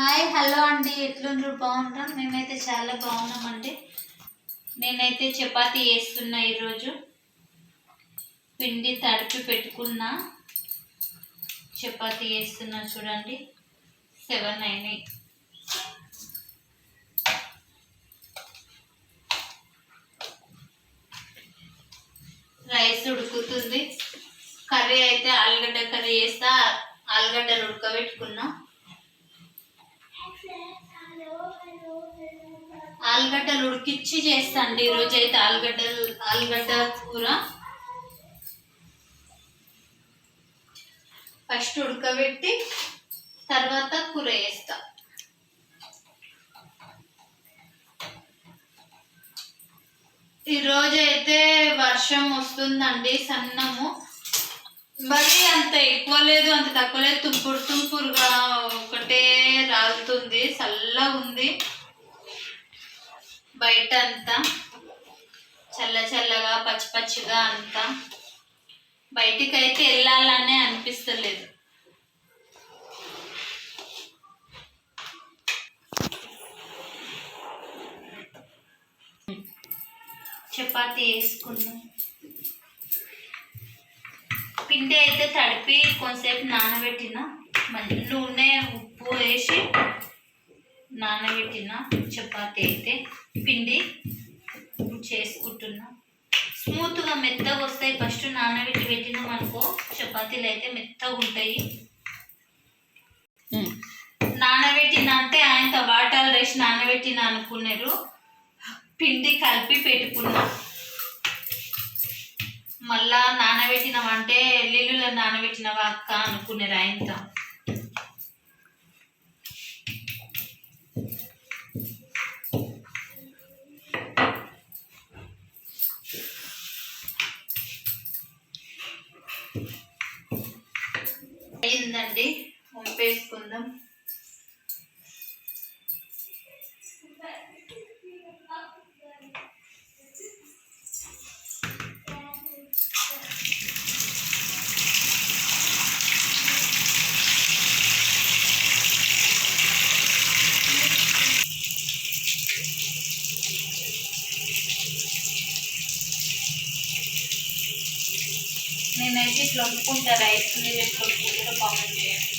Hi hello అండి. ఎట్లుండ్రు? బాగుంటాం మేమైతే చాలా బాగున్నామండి. నేనైతే చపాతీ వేస్తున్నా ఈరోజు. పిండి తడిపి పెట్టుకున్నా. చపాతీ వేస్తున్నా చూడండి. సెవెన్ అయినాయి. రైస్ ఉడుకుతుంది. కర్రీ అయితే ఆలుగడ్డ కర్రీ చేస్తా. ఆలుగడ్డలు ఉడకబెట్టుకున్నా. ఆలుగడ్డలు ఉడికిచ్చి చేస్తాండి. ఈరోజు అయితే ఆలుగడ్డలు ఆలుగడ్డ కూర. ఫస్ట్ ఉడకబెట్టి తర్వాత కూర చేస్తా. ఈరోజు అయితే వర్షం వస్తుందండి సన్నము. మరి అంత ఎక్కువ లేదు అంత తక్కువ లేదు. తుంపుడు తుంపురుగా ఒకటే రాలుతుంది చల్లగా ఉంది బయట అంతా చల్ల చల్లగా పచ్చి పచ్చిగా అంతా బయటికి అయితే వెళ్ళాలనే అనిపిస్తలేదు. చపాతి వేసుకున్నాం. పిండి అయితే తడిపి కొంతసేపు నానబెట్టిన మళ్ళీ నూనె ఉప్పు వేసి నానబెట్టిన చపాతీ అయితే పిండి చేసుకుంటున్నా స్మూత్గా మెత్తగా వస్తాయి. ఫస్ట్ నానబెట్టి పెట్టినాం అనుకో చపాతీలు అయితే మెత్తగా ఉంటాయి. నానబెట్టిన అంటే ఆయనతో వాటర్ వేసి నానబెట్టిన అనుకున్నారు. పిండి కలిపి పెట్టుకున్నా. మళ్ళా నానబెట్టినవంటే ఎల్లుల్లిలో నానబెట్టినవా అక్క అనుకున్నారు ఆయనతో. నేనైతే రైస్ మీరు ఎట్లా కామెంట్ చేయండి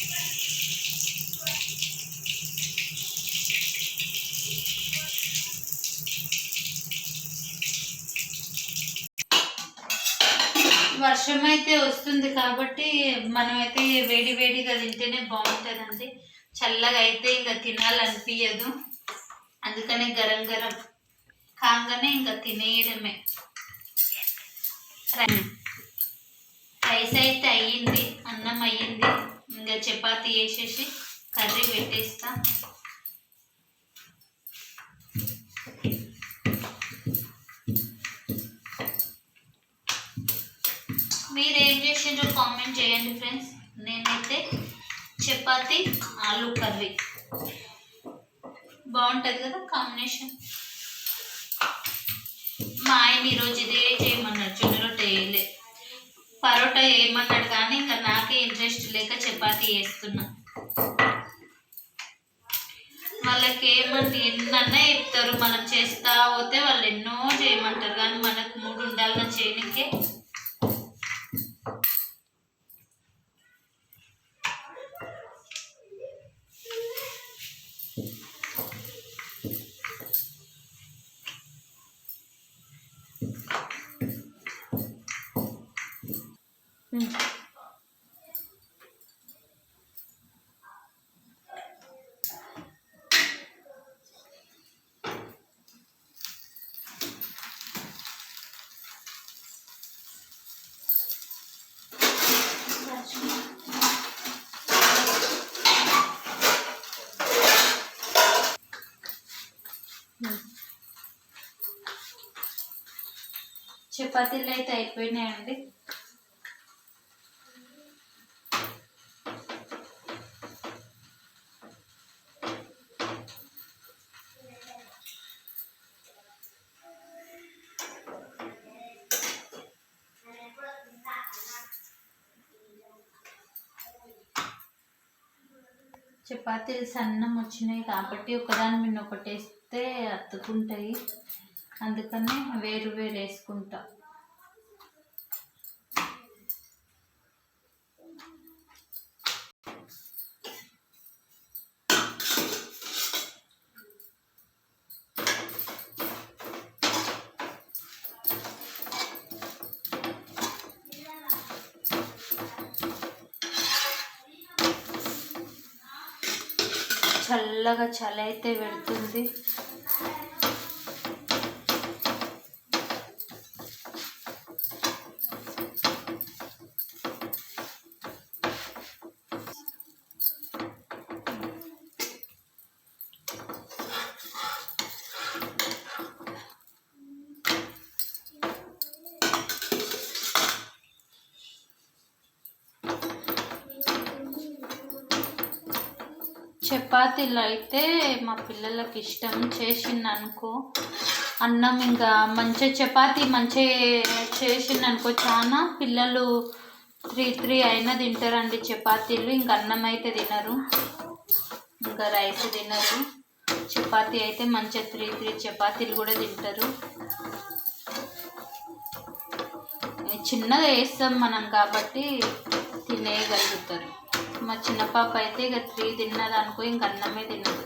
వర్షం అయితే వస్తుంది కాబట్టి మనమైతే వేడి వేడిగా తింటేనే బాగుంటుందండి. చల్లగా అయితే ఇంకా తినాలనిపించదు అందుకనే గరం గరం కాగానే ఇంకా తినేయడమే. రైస్ అయితే అయ్యింది అన్నం అయ్యింది. ఇంకా చపాతీ వేసేసి కర్రీ పెట్టేస్తా. మీరు ఏం చేసిండ్రో కామెంట్ చేయండి ఫ్రెండ్స్. నేనైతే చపాతి ఆలు కర్రీ. బాగుంటుంది కదా కాంబినేషన్. మా ఆయన ఈరోజు ఇదే చేయమన్నారు జొన్న పరోటా వేయమన్నాడు కానీ ఇంకా నాకే ఇంట్రెస్ట్ లేక చపాతి వేస్తున్నా వాళ్ళకి ఏమంటారు ఎన్నన్నా చెప్తారు మనం చేస్తా పోతే వాళ్ళు ఎన్నో చేయమంటారు కానీ మనకు మూడు ఉండాలన్న చేయనికే చపాతీలు అయితే అయిపోయినాయండి చపాతీలు సన్నం వచ్చినాయి కాబట్టి ఒకదాని మీద ఒకటి వేస్తే అతుకుంటాయి అందుకని వేరు వేరు వేసుకుంటా. చల్లగా చలి అయితే పెడుతుంది. చపాతీలు అయితే మా పిల్లలకి ఇష్టం చేసింది అనుకో అన్నం ఇంకా మంచిగా చపాతీ మంచిగా చేసింది అనుకో చాలా పిల్లలు త్రీ త్రీ అయినా తింటారండి చపాతీలు. ఇంకా అన్నం అయితే తినరు. ఇంకా రైస్ తినరు. చపాతీ అయితే మంచిగా త్రీ త్రీ చపాతీలు కూడా తింటారు. చిన్నగా వేస్తాం మనం కాబట్టి తినేయగలుగుతారు. మా చిన్న పాప అయితే ఇక త్రీ తిన్నది అనుకో ఇంక అన్నమే తిన్నది.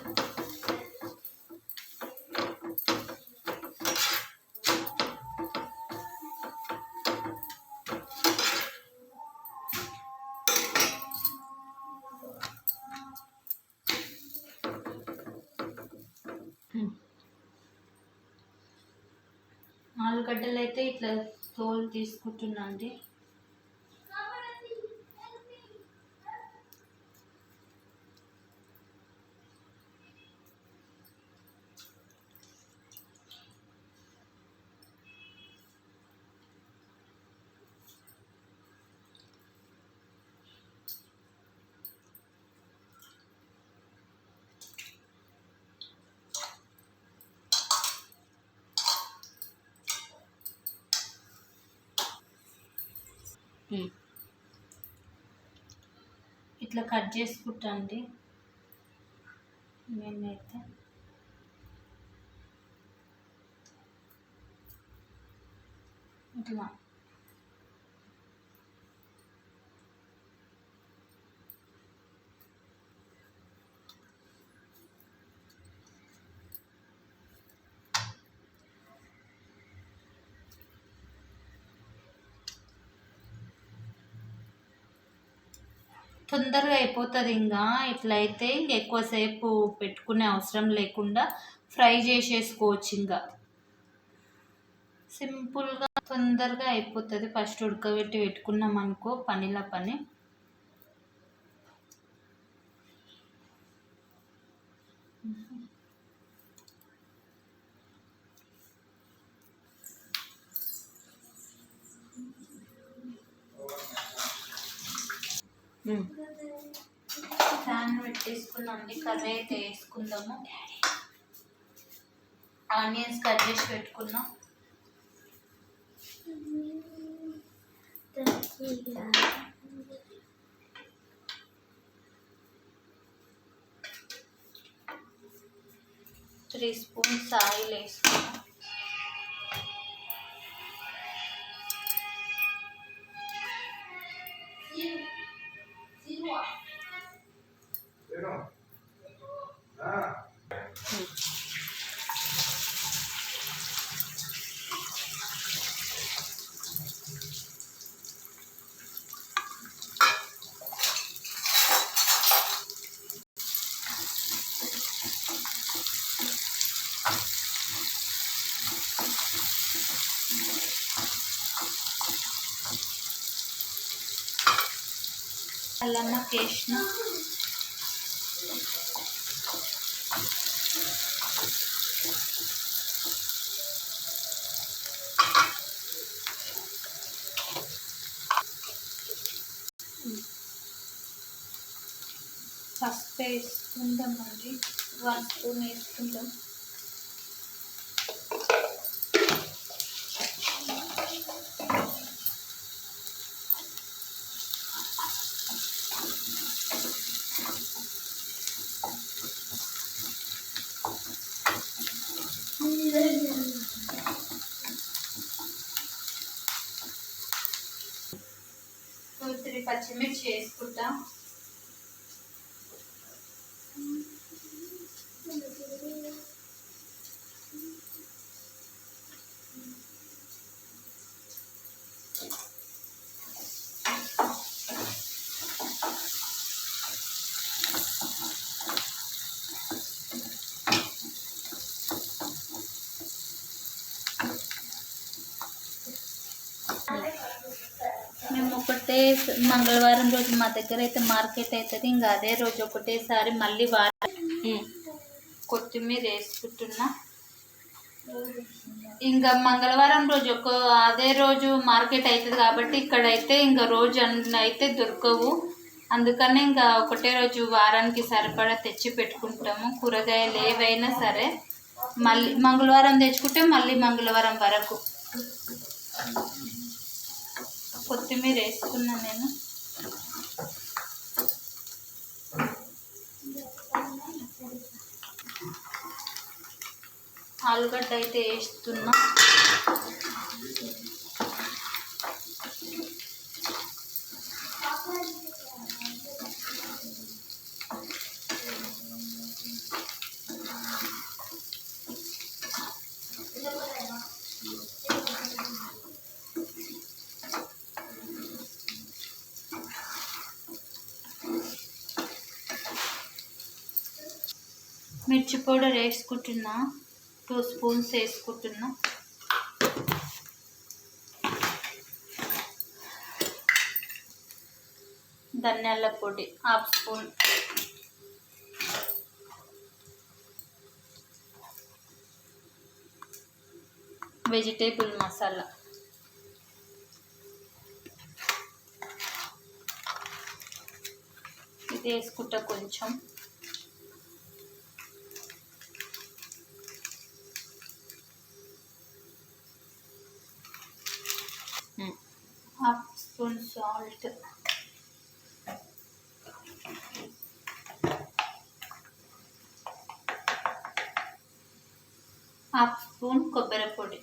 ఆలుగడ్డలు అయితే ఇట్లా తోలు తీసుకుంటున్నా అండి. ఇట్లా కట్ చేసుకుంటా అండి నేనైతే ఇట్లా తొందరగా అయిపోతుంది ఇంకా. ఇట్లయితే ఇంక ఎక్కువసేపు పెట్టుకునే అవసరం లేకుండా ఫ్రై చేసేసుకోవచ్చు ఇంకా. సింపుల్గా తొందరగా అయిపోతుంది. ఫస్ట్ ఉడకబెట్టి పెట్టుకున్నాం అనుకో పనిలా పని. ఫ్యాన్ పెట్టేసుకున్నాండి కర్రీ అయితే వేసుకుందాము. ఆనియన్స్ కట్ చేసి పెట్టుకున్నాం. త్రీ స్పూన్స్ ఆయిల్ వేసుకున్నాం. అల్లం వేసిన పసుపు వేసుకుందామండి వన్ స్పూన్ వేసుకుందాం టూ త్రీ పచ్చిమిర్చి వేసుకుంటా స- మంగళవారం రోజు మా దగ్గర అయితే మార్కెట్ అవుతుంది. ఇంకా అదే రోజు ఒకటేసారి మళ్ళీ వారం కొత్తిమీర వేసుకుంటున్నా. ఇంకా మంగళవారం రోజు ఒక అదే రోజు మార్కెట్ అవుతుంది కాబట్టి ఇక్కడైతే ఇంకా రోజు అన్ని అయితే దొరకవు. అందుకని ఇంకా ఒకటే రోజు వారానికి సరిపడా తెచ్చి పెట్టుకుంటాము. కూరగాయలు ఏవైనా సరే మళ్ళీ మంగళవారం తెచ్చుకుంటే మళ్ళీ మంగళవారం వరకు. కొత్తిమీర వేసుకున్నా నేను. ఆలుగడ్డ అయితే వేస్తున్నా. మిర్చి పౌడర్ వేసుకుంటున్నా. టూ స్పూన్స్ వేసుకుంటున్నా. ధనియాల పొడి హాఫ్ స్పూన్. వెజిటేబుల్ మసాలా. ఇది వేసుకుంటా కొంచెం. Half spoon salt half spoon కొబ్బరి పొడి.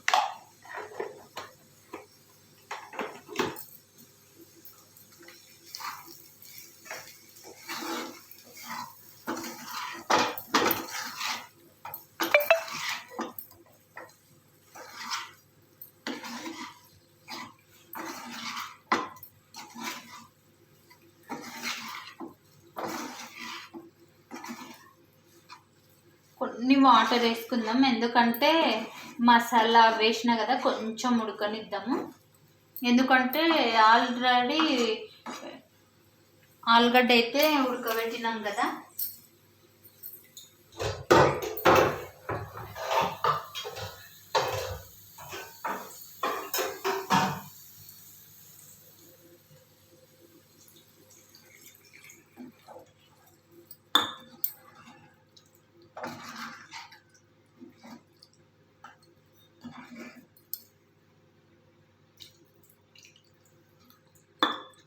కొన్ని వాటర్ వేసుకుందాం. ఎందుకంటే మసాలా వేసిన కదా కొంచెం ఉడకనిద్దాము. ఎందుకంటే ఆల్రెడీ ఆలుగడ్డ అయితే ఉడకబెట్టినాం కదా.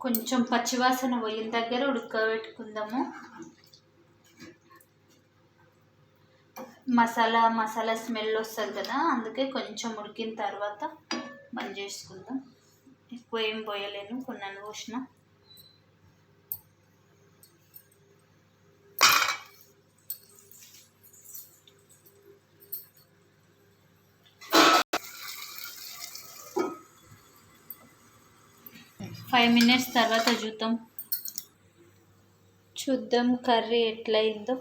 కొంచెం పచ్చివాసన పోయిన దగ్గర ఉడకబెట్టుకుందాము. మసాలా మసాలా స్మెల్ వస్తుంది కదా అందుకే కొంచెం ఉడికిన తర్వాత బంద్ చేసుకుందాం. ఎక్కువ ఏం పోయలేను కొన్ని పోసిన. ఫైవ్ మినిట్స్ తర్వాత చూద్దాం. చూద్దాం కర్రీ ఎట్లయిందో.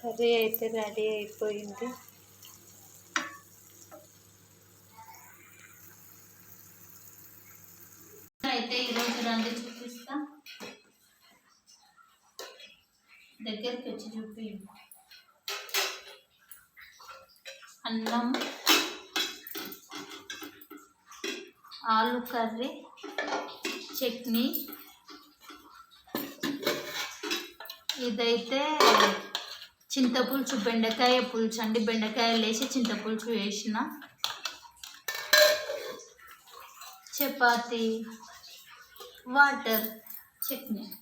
కర్రీ అయితే రెడీ అయిపోయింది. ఆలు కర్రీ చట్నీ. ఇదైతే చింతపులుసు బెండకాయ పులుసు అండి. బెండకాయలు వేసి చింతపులుసు వేసిన చపాతి వాటర్ చట్నీ.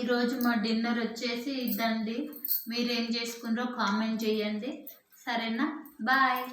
ఈరోజు మా డిన్నర్ వచ్చేసి ఇదండి. మీరేం చేసుకున్నారో కామెంట్ చేయండి. సరేనా? బాయ్.